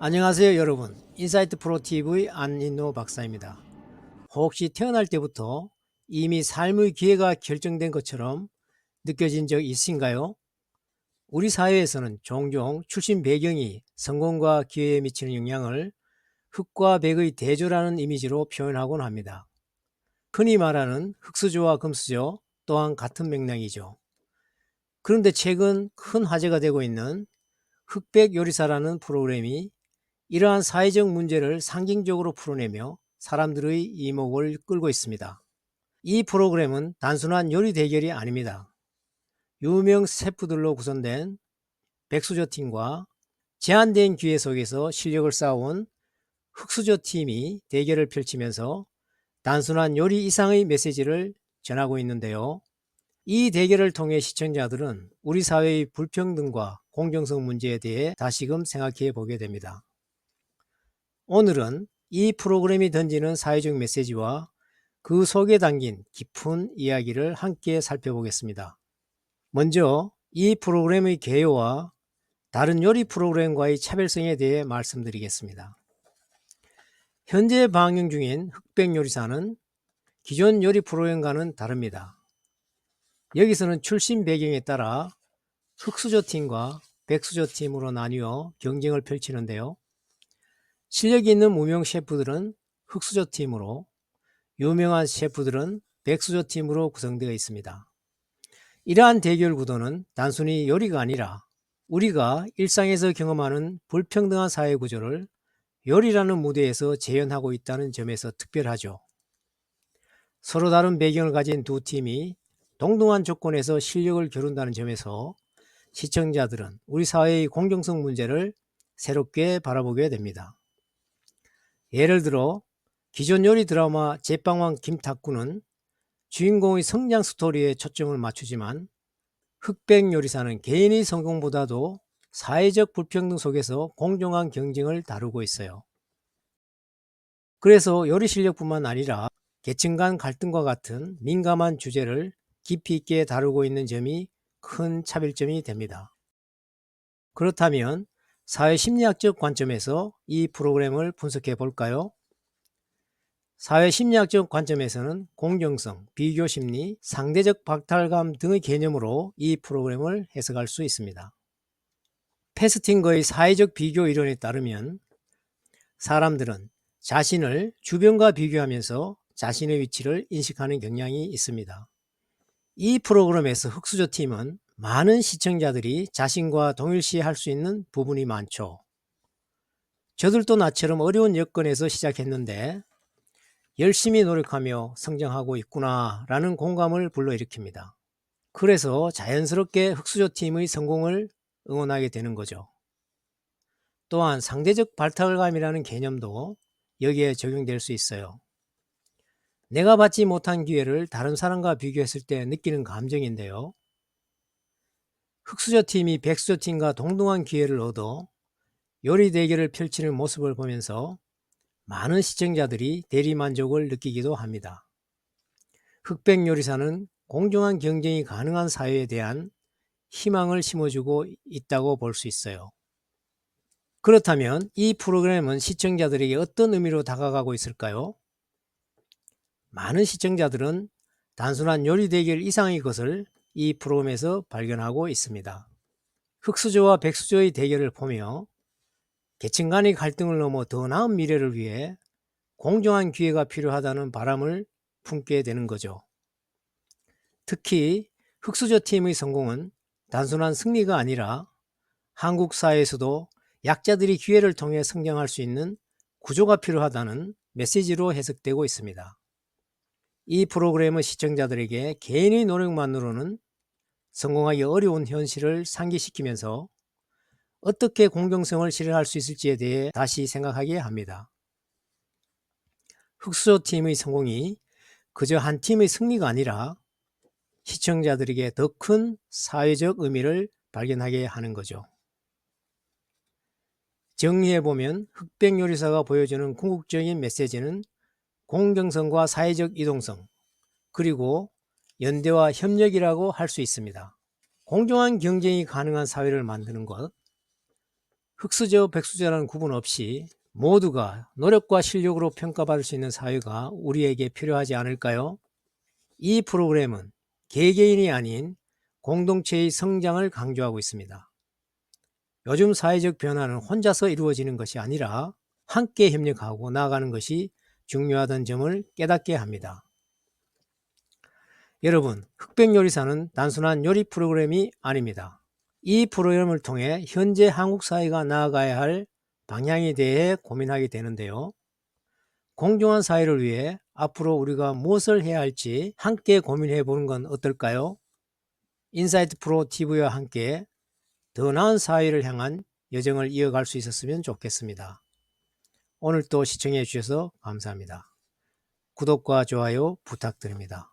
안녕하세요 여러분 인사이트 프로TV 안인노 박사입니다 혹시 태어날 때부터 이미 삶의 기회가 결정된 것처럼 느껴진 적 있으신가요? 우리 사회에서는 종종 출신 배경이 성공과 기회에 미치는 영향을 흑과 백의 대조라는 이미지로 표현하곤 합니다. 흔히 말하는 흑수저와 금수저 또한 같은 맥락이죠. 그런데 최근 큰 화제가 되고 있는 흑백 요리사라는 프로그램이 이러한 사회적 문제를 상징적으로 풀어내며 사람들의 이목을 끌고 있습니다. 이 프로그램은 단순한 요리 대결이 아닙니다. 유명 셰프들로 구성된 백수저 팀과 제한된 기회 속에서 실력을 쌓아온 흑수저 팀이 대결을 펼치면서 단순한 요리 이상의 메시지를 전하고 있는데요. 이 대결을 통해 시청자들은 우리 사회의 불평등과 공정성 문제에 대해 다시금 생각해 보게 됩니다. 오늘은 이 프로그램이 던지는 사회적 메시지와 그 속에 담긴 깊은 이야기를 함께 살펴보겠습니다. 먼저 이 프로그램의 개요와 다른 요리 프로그램과의 차별성에 대해 말씀드리겠습니다. 현재 방영 중인 흑백 요리사는 기존 요리 프로그램과는 다릅니다. 여기서는 출신 배경에 따라 흑수저 팀과 백수저 팀으로 나뉘어 경쟁을 펼치는데요. 실력이 있는 무명 셰프들은 흑수저 팀으로, 유명한 셰프들은 백수저 팀으로 구성되어 있습니다. 이러한 대결 구도는 단순히 요리가 아니라 우리가 일상에서 경험하는 불평등한 사회 구조를 요리라는 무대에서 재현하고 있다는 점에서 특별하죠. 서로 다른 배경을 가진 두 팀이 동등한 조건에서 실력을 겨룬다는 점에서 시청자들은 우리 사회의 공정성 문제를 새롭게 바라보게 됩니다. 예를 들어 기존 요리 드라마 제빵왕 김탁구는 주인공의 성장 스토리에 초점을 맞추지만 흑백 요리사는 개인의 성공보다도 사회적 불평등 속에서 공정한 경쟁을 다루고 있어요. 그래서 요리 실력뿐만 아니라 계층 간 갈등과 같은 민감한 주제를 깊이 있게 다루고 있는 점이 큰 차별점이 됩니다. 그렇다면 사회 심리학적 관점에서 이 프로그램을 분석해 볼까요? 사회 심리학적 관점에서는 공정성, 비교 심리, 상대적 박탈감 등의 개념으로 이 프로그램을 해석할 수 있습니다. 패스팅거의 사회적 비교 이론에 따르면 사람들은 자신을 주변과 비교하면서 자신의 위치를 인식하는 경향이 있습니다. 이 프로그램에서 흑수저 팀은 많은 시청자들이 자신과 동일시할 수 있는 부분이 많죠. 저들도 나처럼 어려운 여건에서 시작했는데 열심히 노력하며 성장하고 있구나 라는 공감을 불러일으킵니다. 그래서 자연스럽게 흑수저 팀의 성공을 응원하게 되는 거죠. 또한 상대적 발탈감이라는 개념도 여기에 적용될 수 있어요. 내가 받지 못한 기회를 다른 사람과 비교했을 때 느끼는 감정인데요. 흑수저 팀이 백수저 팀과 동등한 기회를 얻어 요리 대결을 펼치는 모습을 보면서 많은 시청자들이 대리만족을 느끼기도 합니다. 흑백 요리사는 공정한 경쟁이 가능한 사회에 대한 희망을 심어주고 있다고 볼 수 있어요. 그렇다면 이 프로그램은 시청자들에게 어떤 의미로 다가가고 있을까요? 많은 시청자들은 단순한 요리 대결 이상의 것을 이 프로그램에서 발견하고 있습니다. 흑수저와 백수저의 대결을 보며 계층 간의 갈등을 넘어 더 나은 미래를 위해 공정한 기회가 필요하다는 바람을 품게 되는 거죠. 특히 흑수저 팀의 성공은 단순한 승리가 아니라 한국 사회에서도 약자들이 기회를 통해 성장할 수 있는 구조가 필요하다는 메시지로 해석되고 있습니다. 이 프로그램은 시청자들에게 개인의 노력만으로는 성공하기 어려운 현실을 상기시키면서 어떻게 공정성을 실현할 수 있을지에 대해 다시 생각하게 합니다. 흑수저 팀의 성공이 그저 한 팀의 승리가 아니라 시청자들에게 더 큰 사회적 의미를 발견하게 하는 거죠. 정리해보면 흑백 요리사가 보여주는 궁극적인 메시지는 공정성과 사회적 이동성, 그리고 연대와 협력이라고 할 수 있습니다. 공정한 경쟁이 가능한 사회를 만드는 것, 흑수저, 백수저라는 구분 없이 모두가 노력과 실력으로 평가받을 수 있는 사회가 우리에게 필요하지 않을까요? 이 프로그램은 개개인이 아닌 공동체의 성장을 강조하고 있습니다. 요즘 사회적 변화는 혼자서 이루어지는 것이 아니라 함께 협력하고 나아가는 것이 중요하다는 점을 깨닫게 합니다. 여러분, 흑백 요리사는 단순한 요리 프로그램이 아닙니다. 이 프로그램을 통해 현재 한국 사회가 나아가야 할 방향에 대해 고민하게 되는데요. 공정한 사회를 위해 앞으로 우리가 무엇을 해야 할지 함께 고민해 보는 건 어떨까요? 인사이트 프로 TV와 함께 더 나은 사회를 향한 여정을 이어갈 수 있었으면 좋겠습니다. 오늘 또 시청해 주셔서 감사합니다. 구독과 좋아요 부탁드립니다.